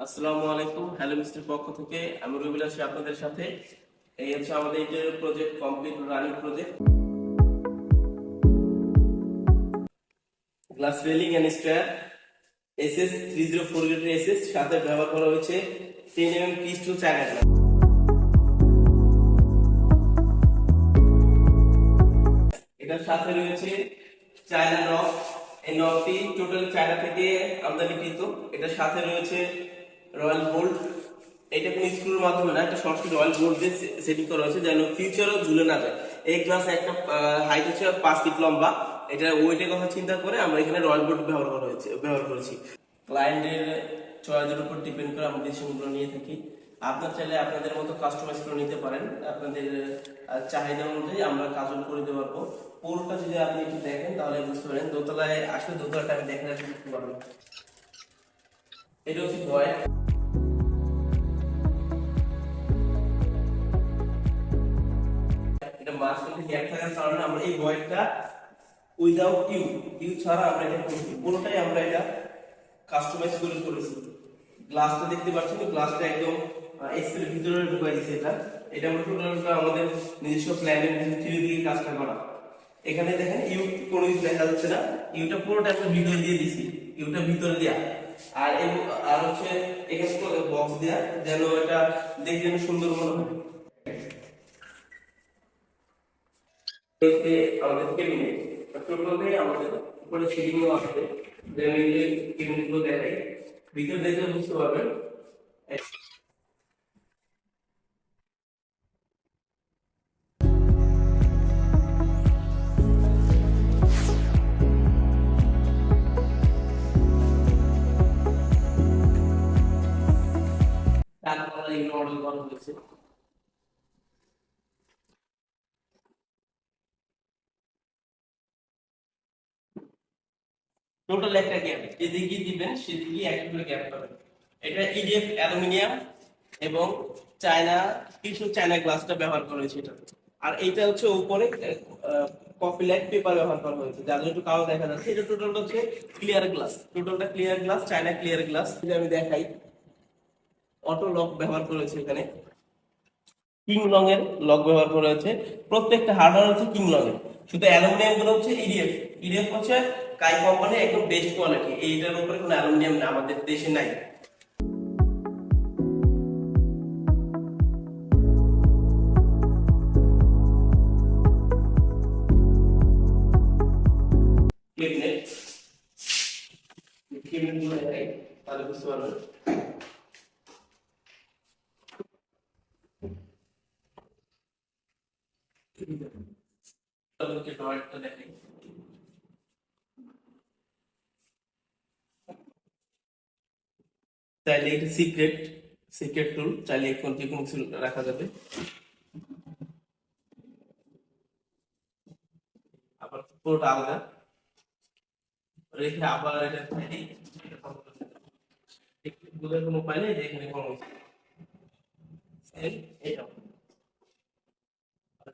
আসসালামু আলাইকুম। Hello mister পক্ষ থেকে আমি রবিল আছি আপনাদের সাথে। এই হচ্ছে আমাদের interview project complete running project glass railing and stair SS three zero four গ্রেডের এসএস সাথে ব্যবহার করা হয়েছে ten M crystal China glass এটার সাথে রয়েছে চায়না নক এই নকটি টোটাল চায়না থেকে আমদানিকৃত এটার সাথে রয়েছে রয়্যাল বোল্ট এটা কোনো স্ক্রুর মাধ্যমে না, একটা সরাসরি রয়্যাল বোল্ট দিয়ে সেটিং করা হয়েছে যেন ফিউচারও ঝুলে না যায়। এই গ্লাস একটা হাইট হচ্ছে পাঁচ ফিট লম্বা। এটা ওয়েটের কথা চিন্তা করে আমরা এখানে রয়্যাল বোল্ট ব্যবহার করা হয়েছে, ব্যবহার করেছি। ক্লায়েন্টের চয়েসের উপর ডিপেন্ড করে আমরা ডিসিশনগুলো নিয়ে থাকি। আপনার চাইলে আপনাদের মতো কাস্টমাইজ করে নিতে পারেন। আপনাদের চাহিদা অনুযায়ী আমরা কাজও করে দিতে পারব। পুরোটা যদি আপনি একটু দেখেন তাহলে বুঝতে পারেন। দোতলায় আসলে দোতলাটা আমি দেখেন পারবেন এটা হচ্ছে ভয় এটা মাঝখানে গ্যাপ থাকার কারণে আমরা এই ভয়েডটা উইদাউট ইউ ইউ ছাড়া আমরা এটা করছি পুরোটাই আমরা এটা কাস্টমাইজ করে করেছি। গ্লাসটা একদম ভিতরে ঢুকাই এটা। এটা আমাদের নিজস্ব প্ল্যানের দিকে কাজটা করা। এখানে দেখেন ইউ কোনো দেখা যাচ্ছে না। ইউটা পুরোটা একটা ভিতরে দিয়ে দিছি ইউটা ভিতরে দেয়া। আর এই- আর হচ্ছে এখানে বক্স দেয়া যেন এটা যেন সুন্দর মনে হয়। আমাদের কেবিনেট টোটালি আমাদের উপরে সিলিংও আসবে যে দেখাই, ভিতরে দেখলে বুঝতে পারবেন। অর্ডার করা হয়েছে টোটাল একটা গ্যাপ যেদিকে দিবেন সেদিকে একটা করে গ্যাপ পাবেন এটা ইডিএফ অ্যালুমিনিয়াম এবং চায়না, কিছু চায়না গ্লাসটা ব্যবহার করা হয়েছে এটা। আর এইটা হচ্ছে উপরে কপি লাইট পেপার ব্যবহার করা হয়েছে। যার জন্য একটু কালো দেখা যাচ্ছে, এটা টোটালটা হচ্ছে ক্লিয়ার গ্লাস টোটালটা clear glass China clear glass যদি আমি দেখাই। অটো লক ব্যবহার করেছে এখানে। কিং লং এর লগ ব্যবহার করা হয়েছে। প্রত্যেকটা হার্ডওয়্যার হচ্ছে কিং লং এর শুধু অ্যালুমিনিয়ামগুলো হচ্ছে ইডিএফ ইডিএফ হচ্ছে কাই কোম্পানি একদম বেস্ট কোয়ালিটি এইটার উপরে কোনো অ্যালুমিনিয়াম আমাদের দেশে নাই। তাদেরকে এটা সিক্রেট সিক্রেট টুল চাইলে এখন যে কোনো কিছু রাখা যাবে। আবার পুরোটা আলাদা। রেখে আবার এটা চাইলে কোনো উপায় নেই যে এখানে কোনো এটাও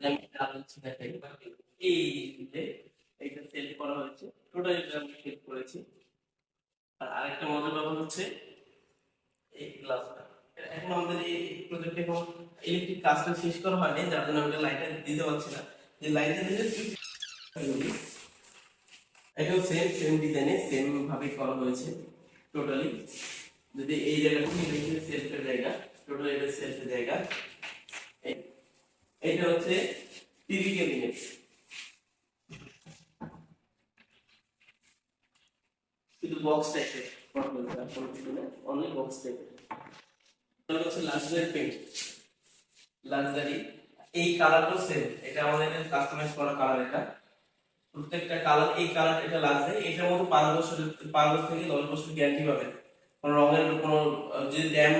ইলেকট্রিক দিতে পারছি না যে এটাও সেম সেম ডিজাইনে সেম ভাবে করা হয়েছে টোটালি যদি এই জায়গাটা সেলফের জায়গা টোটাল এটা সেলফের জায়গা এইটা হচ্ছে টিভি ক্যাবিনেট শুধু বক্স টাইপের বক্স টাইপের এটা এই এটা আমাদের কাস্টমাইজ করা কালার এটা। প্রত্যেকটা কালার এই কালার এটা থেকে দশ বছর রঙের কোনো যদি ড্যাম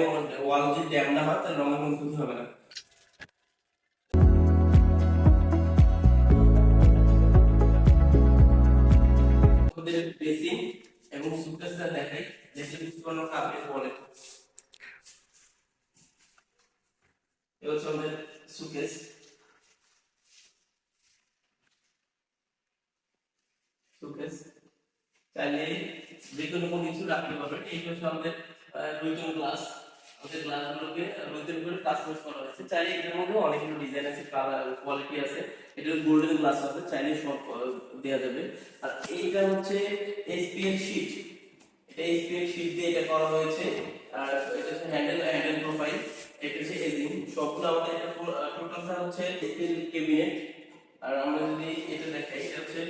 ওয়াল যদি ড্যাম না হয়, তাহলে রঙের কোনো ক্ষতি হবে না। এবং সুটকেসটা দেখাই যেটা করার কাপে বলে এটা হচ্ছে আমাদের সুটকেস সুটকেস চাইলে যে কোনো কিছু রাখতে পারবেন এই হচ্ছে আমাদের দুইজন গ্লাস আমাদের গ্লাসগুলোকে রুইতন করে কাস্টমাইজ করা হয়েছে। চাইলে এটার মধ্যে অনেকগুলো ডিজাইন আছে কালার কোয়ালিটি আছে। এটা গোল্ডেন গ্লাস আছে চাইলে সব দেওয়া যাবে। আর এইটা হচ্ছে এসপিএল শীট এটা এসপিএল শীট দিয়ে এটা করা হয়েছে। আর এটা হচ্ছে হ্যান্ডেল হ্যান্ডেল প্রোফাইল এটা হচ্ছে এজিং সবগুলো আমাদের এটা টোটালটা হচ্ছে এসপিএল কেবিনেট আর আমরা যদি এটা দেখাই, এটা হচ্ছে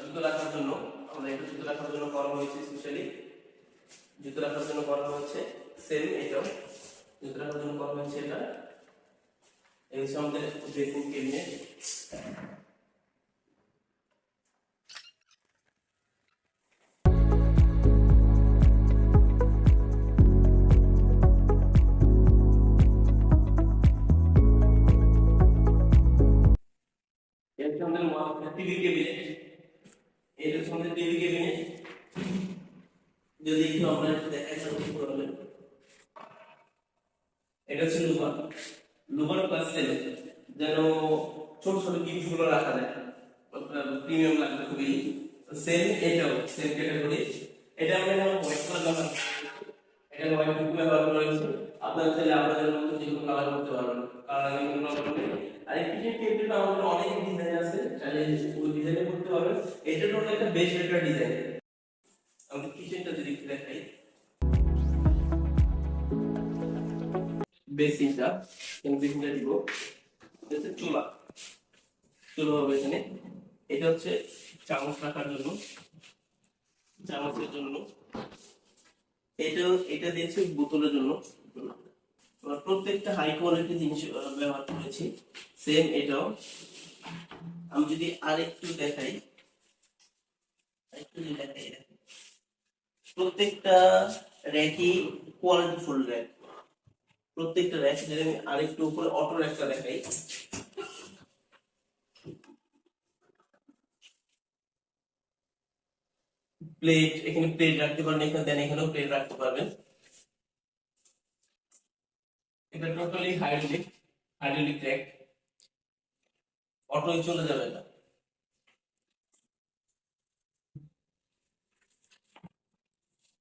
জুতো রাখার জন্য। আমরা এটা জুতো রাখার জন্য করা হয়েছে স্পেশালি জুতো রাখার জন্য করা হয়েছে। সেম জুতো রাখার জন্য করা হয়েছে এটা এই হচ্ছে আমাদের ড্রেসিং কেবিনেট এটা টিভি কেবিনেট এটা হচ্ছে আমাদের টিভি কেবিনেট যদি একটু আমরা দেখাই তাহলে পারবেন এটা হচ্ছে লুবার লুবার প্লাস যেন ছোট ছোট গিফটগুলো রাখা যায়। প্রিমিয়াম লাগবে খুবই। সেম এটাও সেম ক্যাটাগরি এটা আমরা এখানে হোয়াইট কালার ব্যবহার। এটা হোয়াইট বুক ব্যবহার করা হয়েছে। আপনারা চাইলে আপনাদের মতো যে কোনো কালার করতে পারবেন। কালার আমি কোনো আর এই কিচেন টেবিলটা আমাদের অনেক ডিজাইন আছে। চাইলে ওই ডিজাইনে করতে পারবেন। এটা টোটাল একটা বেস্ট একটা ডিজাইন আমাদের কিচেনটা যদি দেখাই। বেসিনটা এখানে বেসিনটা দিব। এটা হচ্ছে চুলা। চুলা হবে এখানে। এটা হচ্ছে চামচ রাখার জন্য। চামচের জন্য। এটা এটা দিয়েছে বোতলের জন্য। প্রত্যেকটা হাই কোয়ালিটি জিনিস ব্যবহার করেছি। সেম এটাও। আমি যদি আরেকটু দেখাই। আরেকটু দেখাই। প্রত্যেকটা র্যাকই কোয়ালিটি ফুল র্যাক। প্রত্যেকটা র্যাক যদি আমি আরেকটু উপরে অটো র্যাকটা দেখাই। প্লেট এখানে প্লেট রাখতে পারেন, এখানে দেন, এখানেও প্লেট রাখতে পারবেন। এটা টোটালি হাইড্রোলিক হাইড্রোলিক র্যাক অটোয় চলে যাবে এটা।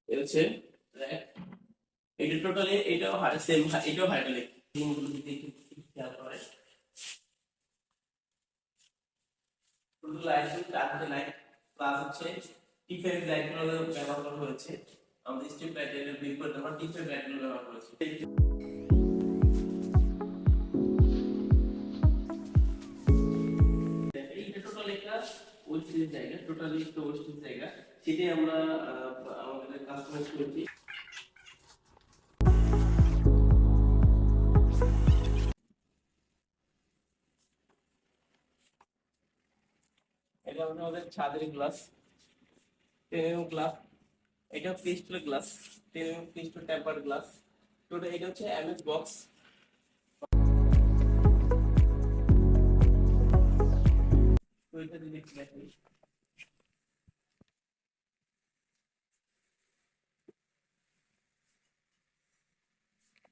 হচ্ছে র্যাক এটা টোটালি এটাও সেম এটাও হাইড্রোলিক দিনগুলো যদি খেয়াল টোটাল লাইট চারটে হচ্ছে ব্যবহার করা হয়েছে। ব্যবহার জায়গা টোটালি একটা ওয়েস্টেজ জায়গা। সেটাই আমরা আমাদের কাস্টমাইজ করেছি। হচ্ছে আমাদের ছাদের গ্লাস গ্লাস এটা গ্লাস টেম্পার গ্লাস টোটাল এটা হচ্ছে এমএস বক্স একটু দেখাই।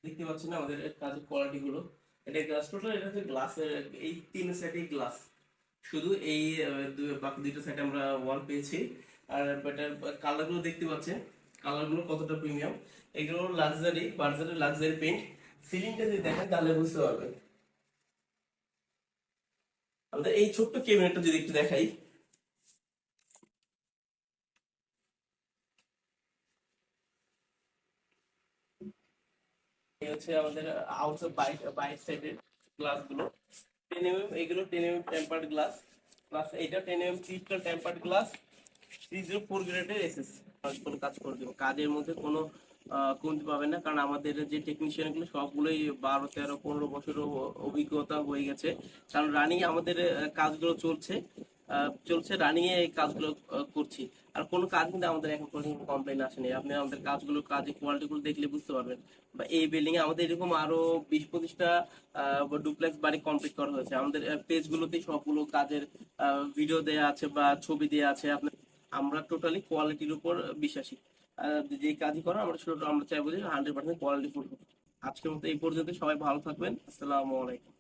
দেখতে পাচ্ছেন আমাদের কাজের কোয়ালিটি গুলো? এটা গ্লাস টোটাল এটা হচ্ছে গ্লাসের এই তিন সেটই গ্লাস শুধু এই বাকি দুইটা সাইড আমরা ওয়াল পেয়েছি। আর এটার কালারগুলো দেখতে পাচ্ছেন। কালারগুলো কতটা প্রিমিয়াম এগুলো লাক্সারি বার্জারি লাক্সারি পেইন্ট সিলিংটা যদি দেখেন, তাহলে বুঝতে পারবেন। আমাদের এই ছোট্ট ক্যাবিনেটটা যদি একটু দেখাই। হচ্ছে আমাদের আউটসাইড বাইক বাইক সাইডের গ্লাসগুলো। টেন এম এগুলো ten M tempered glass plus এটা ten M crystal tempered glass three zero four গ্রেডের এসএস কোনো কাজ করে দেবো। কাজের মধ্যে কোনো কমতি পাবেন না, কারণ আমাদের যে টেকনিশিয়ানগুলো, সবগুলোই বারো, তেরো, পনেরো বছর অভিজ্ঞতা হয়ে গেছে। কারণ রানিং আমাদের কাজগুলো চলছে। চলছে রানিং এ কাজগুলো করছি। আর কোনো কাজ কিন্তু আমাদের এখন পর্যন্ত কমপ্লেন আসেনি। আপনি আমাদের কাজগুলো, কাজের কোয়ালিটি গুলো দেখলে বুঝতে পারবেন। বা এই বিল্ডিং এ আমাদের এরকম আরও বিশ পঁচিশটা ডুপ্লেক্স বাড়ি কমপ্লিট করা হয়েছে। আমাদের পেজ গুলোতে সবগুলো কাজের ভিডিও দেয়া আছে বা ছবি দেয়া আছে। আপনার, আমরা টোটালি কোয়ালিটির উপর বিশ্বাসী। যে কাজই করো, আমরা ছোট আমরা চাইব যে হান্ড্রেড পার্সেন্ট কোয়ালিটি ফুল আজকের মতো এই পর্যন্ত। সবাই ভালো থাকবেন। আসসালামু আলাইকুম।